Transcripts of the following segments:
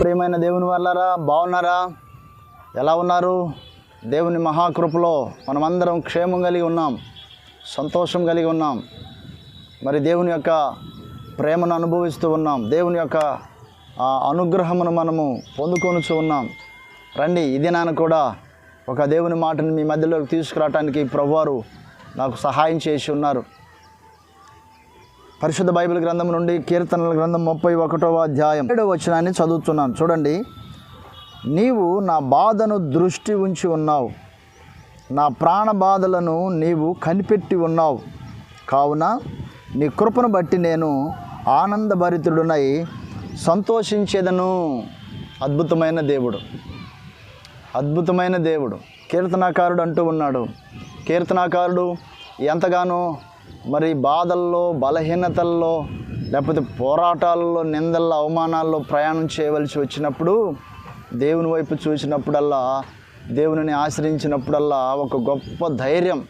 ప్రియమైన దేవుని వల్లరా బాగున్నారా ఎలా ఉన్నారు? దేవుని మహాకృపలో మనమందరం క్షేమం కలిగి ఉన్నాం సంతోషం కలిగి ఉన్నాం. మరి దేవుని యొక్క ప్రేమను అనుభవిస్తూ ఉన్నాం. దేవుని యొక్క ఆ అనుగ్రహమును మనము పొందుకొనుచు ఉన్నాం. రండి ఇది నాన్న కూడా ఒక దేవుని మాటను మీ మధ్యలోకి తీసుకురావడానికి ప్రభువారు నాకు సహాయం చేసి ఉన్నారు. పరిశుద్ధ బైబిల్ గ్రంథం నుండి కీర్తనల గ్రంథం ముప్పై ఒకటవ అధ్యాయం. ఏడవ వచనాన్ని చదువుతున్నాను. చూడండి. నీవు నా బాధను దృష్టి ఉంచి ఉన్నావు. నా ప్రాణ బాధలను నీవు కనిపెట్టి ఉన్నావు. కావున నీ కృపను బట్టి నేను ఆనందభరితుడునై సంతోషించేదను. అద్భుతమైన దేవుడు. అద్భుతమైన దేవుడు. కీర్తనాకారుడు అంటూ ఉన్నాడు. కీర్తనాకారుడు ఎంతగానో మరి బాధల్లో బలహీనతల్లో లేకపోతే పోరాటాల్లో నిందల్లో అవమానాల్లో ప్రయాణం చేయవలసి వచ్చినప్పుడు దేవుని వైపు చూసినప్పుడల్లా దేవుని ఆశ్రయించినప్పుడల్లా ఒక గొప్ప ధైర్యం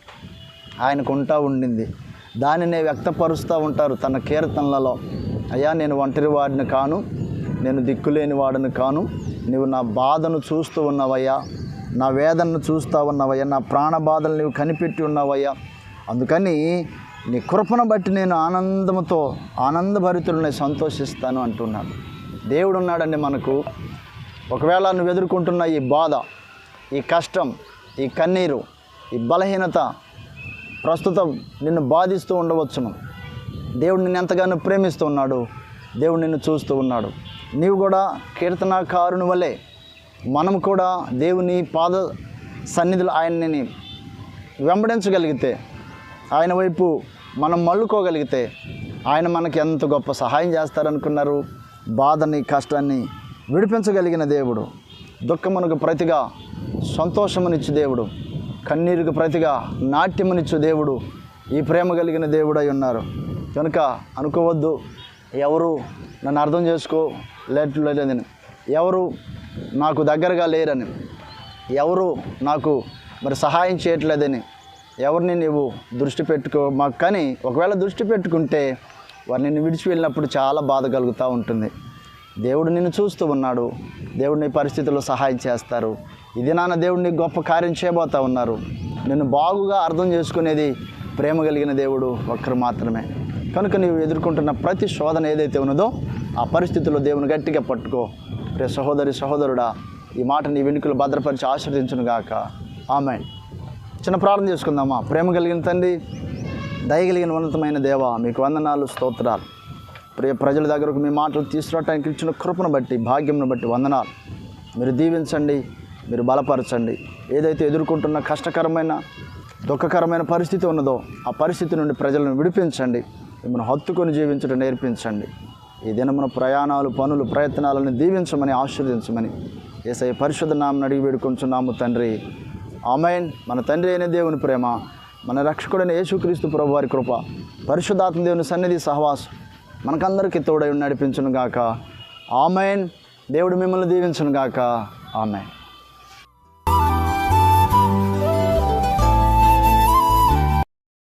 ఆయనకు ఉంటా ఉండింది. దానినే వ్యక్తపరుస్తూ ఉంటారు తన కీర్తనలలో. అయ్యా నేను ఒంటరి వాడిని కాను నేను దిక్కులేని వాడిని కాను. నువ్వు నా బాధను చూస్తూ ఉన్నావయ్యా. నా వేదనను చూస్తూ ఉన్నావయ్యా. నా ప్రాణ బాధలు నువ్వు కనిపెట్టి ఉన్నావయ్యా. అందుకని నీ కృపను బట్టి నేను ఆనందంతో ఆనందభరితులని సంతోషిస్తాను అంటున్నాను దేవుడు ఉన్నాడండి మనకు. ఒకవేళ నువ్వు ఎదుర్కొంటున్న ఈ బాధ ఈ కష్టం ఈ కన్నీరు ఈ బలహీనత ప్రస్తుతం నిన్ను బాధిస్తూ ఉండవచ్చును. దేవుడు నిన్ను ఎంతగానో ప్రేమిస్తూ ఉన్నాడు. దేవుడు నిన్ను చూస్తూ ఉన్నాడు. నీవు కూడా కీర్తనాకారుని వలె మనం కూడా దేవుని పాద సన్నిధులు ఆయన్ని వెంబడించగలిగితే ఆయన వైపు మనం మళ్ళుకోగలిగితే ఆయన మనకి ఎంత గొప్ప సహాయం చేస్తారనుకున్నారు. బాధని కష్టాన్ని విడిపించగలిగిన దేవుడు. దుఃఖమునకు ప్రతిగా సంతోషమునిచ్చు దేవుడు. కన్నీరుకు ప్రతిగా నాట్యమునిచ్చు దేవుడు. ఈ ప్రేమ కలిగిన దేవుడై ఉన్నారు. కనుక అనుకోవద్దు. ఎవరు నన్ను అర్థం చేసుకో లేదని ఎవరు నాకు దగ్గరగా లేరని. ఎవరు నాకు మరి సహాయం చేయట్లేదని. ఎవరిని నీవు దృష్టి పెట్టుకో మాకు కానీ ఒకవేళ దృష్టి పెట్టుకుంటే వారు నిన్ను విడిచి వెళ్ళినప్పుడు చాలా బాధ కలుగుతూ ఉంటుంది. దేవుడు నిన్ను చూస్తూ ఉన్నాడు. దేవుడు నీ పరిస్థితుల్లో సహాయం చేస్తారు. ఇది నాన్న దేవుడిని గొప్ప కార్యం చేయబోతూ ఉన్నారు. నిన్ను బాగుగా అర్థం చేసుకునేది ప్రేమ కలిగిన దేవుడు ఒక్కరు మాత్రమే. కనుక నీవు ఎదుర్కొంటున్న ప్రతి శోధన ఏదైతే ఉన్నదో ఆ పరిస్థితుల్లో దేవుని గట్టిగా పట్టుకో. ప్రే సహోదరి సహోదరుడా ఈ మాట నీ వెనుకలు భద్రపరిచి ఆశీర్వదించును గాక ఆమె చిన్న ప్రార్థన చేసుకుందామా? ప్రేమ కలిగిన తండ్రి దయగలిగిన ఉన్నతమైన దేవ మీకు వందనాలు స్తోత్రాలు. ప్రియ ప్రజల దగ్గరకు మీ మాటలు తీసుకురావటానికి ఇచ్చిన కృపను బట్టి భాగ్యంను బట్టి వందనాలు. మీరు దీవించండి మీరు బలపరచండి. ఏదైతే ఎదుర్కొంటున్న కష్టకరమైన దుఃఖకరమైన పరిస్థితి ఉన్నదో ఆ పరిస్థితి నుండి ప్రజలను విడిపించండి. మిమ్మల్ని హత్తుకొని జీవించడం నేర్పించండి. ఈ దినమున ప్రయాణాలు పనులు ప్రయత్నాలను దీవించమని ఆశీర్వదించమని ఏసై పరిశుద్ధ నామని అడిగి వేడుకొంచున్నాము తండ్రి. ఆమెన్. మన తండ్రి అయిన దేవుని ప్రేమ మన రక్షకుడైన యేసుక్రీస్తు ప్రభు వారి కృప పరిశుద్ధాత్మ దేవుని సన్నిధి సహవాసం మనకందరికీ తోడై నడిపించును గాక ఆమెన్. దేవుడు మిమ్మల్ని దీవించును గాక ఆమెన్.